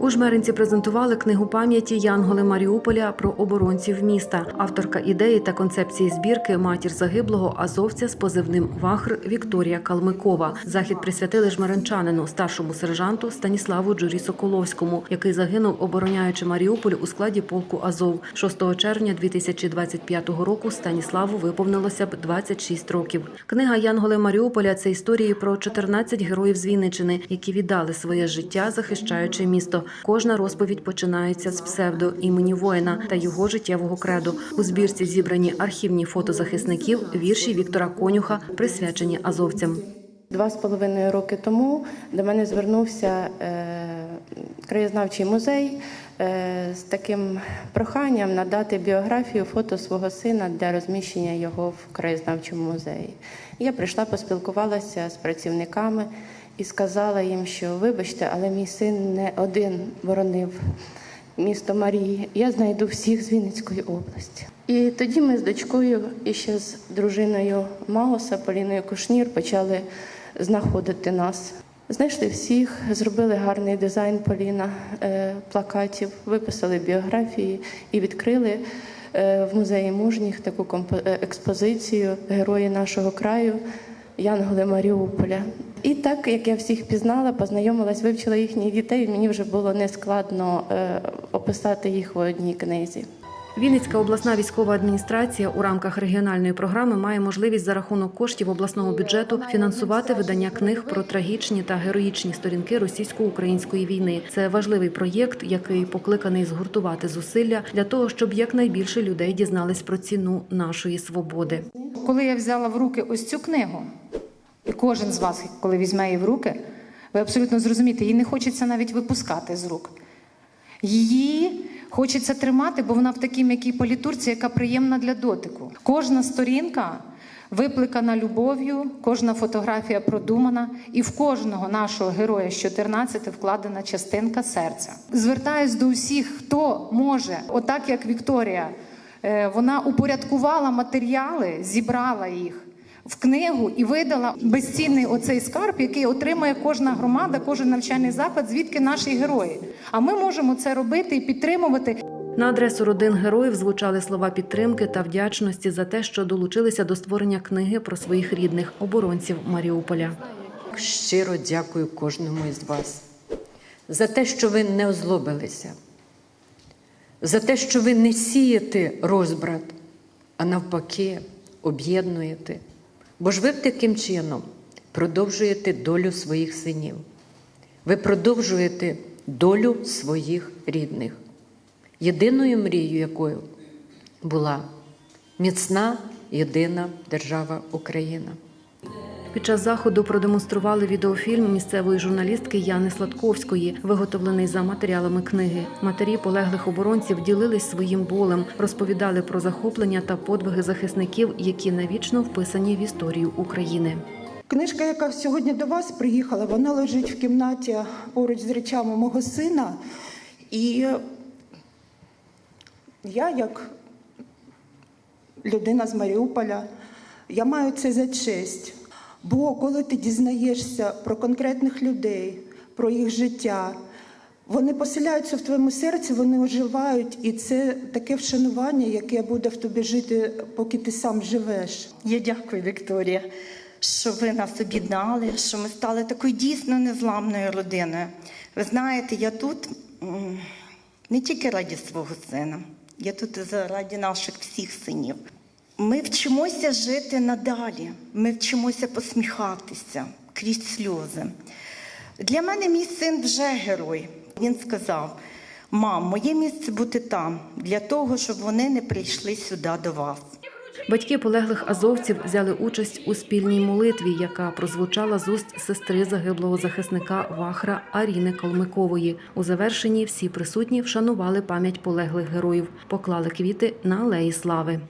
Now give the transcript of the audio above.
У Жмеринці презентували книгу пам'яті Янголи Маріуполя про оборонців міста. Авторка ідеї та концепції збірки матір загиблого азовця з позивним Вахр Вікторія Калмикова. Захід присвятили жмеринчанину, старшому сержанту Станіславу Джурі Соколовському, який загинув, обороняючи Маріуполь у складі полку Азов. 6 червня 2025 року Станіславу виповнилося б 26 років. Книга Янголи Маріуполя це історії про 14 героїв з Вінничини, які віддали своє життя, захищаючи місто. Кожна розповідь починається з псевдо імені воїна та його життєвого креду. У збірці зібрані архівні фото захисників, вірші Віктора Конюха, присвячені азовцям. Два з половиною роки тому до мене звернувся е, краєзнавчий музей е, з таким проханням надати біографію фото свого сина для розміщення його в краєзнавчому музеї. Я прийшла, поспілкувалася з працівниками і сказала їм, що вибачте, але мій син не один боронив місто Марії. Я знайду всіх з Вінницької області. І тоді ми з дочкою і ще з дружиною Маоса Поліною Кушнір почали знаходити нас. Знайшли всіх, зробили гарний дизайн Поліна е, плакатів, виписали біографії і відкрили е, в музеї мужніх таку е, експозицію Герої нашого краю Янголи Маріуполя. І так як я всіх пізнала, познайомилась, вивчила їхніх дітей, мені вже було нескладно е, описати їх в одній книзі. Вінницька обласна військова адміністрація у рамках регіональної програми має можливість за рахунок коштів обласного бюджету фінансувати видання книг про трагічні та героїчні сторінки російсько-української війни. Це важливий проєкт, який покликаний згуртувати зусилля для того, щоб якнайбільше людей дізнались про ціну нашої свободи. Коли я взяла в руки ось цю книгу, і кожен з вас, коли візьме її в руки, ви абсолютно зрозумієте, її не хочеться навіть випускати з рук. Її хочеться тримати, бо вона в такій м'якій політурці, яка приємна для дотику. Кожна сторінка випликана любов'ю, кожна фотографія продумана, і в кожного нашого героя з 14 вкладена частинка серця. Звертаюсь до всіх, хто може, отак як Вікторія, е, вона упорядкувала матеріали, зібрала їх. В книгу і видала безцінний оцей скарб, який отримує кожна громада, кожен навчальний заклад, звідки наші герої. А ми можемо це робити і підтримувати. На адресу родин героїв звучали слова підтримки та вдячності за те, що долучилися до створення книги про своїх рідних оборонців Маріуполя. Щиро дякую кожному із вас за те, що ви не озлобилися, за те, що ви не сієте розбрат, а навпаки, об'єднуєте. Бо ж ви таким чином продовжуєте долю своїх синів. Ви продовжуєте долю своїх рідних. Єдиною мрією, якою була міцна єдина держава Україна. Під час заходу продемонстрували відеофільм місцевої журналістки Яни Сладковської, виготовлений за матеріалами книги. Матері полеглих оборонців ділились своїм болем, розповідали про захоплення та подвиги захисників, які навічно вписані в історію України. Книжка, яка сьогодні до вас приїхала, вона лежить в кімнаті поруч з речами мого сина. І я, як людина з Маріуполя, я маю це за честь. Бо коли ти дізнаєшся про конкретних людей, про їх життя, вони поселяються в твоєму серці, вони оживають, і це таке вшанування, яке буде в тобі жити, поки ти сам живеш. Я дякую, Вікторія, що ви нас об'єднали, що ми стали такою дійсно незламною родиною. Ви знаєте, я тут не тільки раді свого сина, я тут заради наших всіх синів. Ми вчимося жити надалі, ми вчимося посміхатися крізь сльози. Для мене мій син вже герой. Він сказав: мам, моє місце бути там, для того, щоб вони не прийшли сюди до вас. Батьки полеглих азовців взяли участь у спільній молитві, яка прозвучала з уст сестри загиблого захисника Вахра Аріни Калмикової. У завершенні всі присутні вшанували пам'ять полеглих героїв, поклали квіти на алеї слави.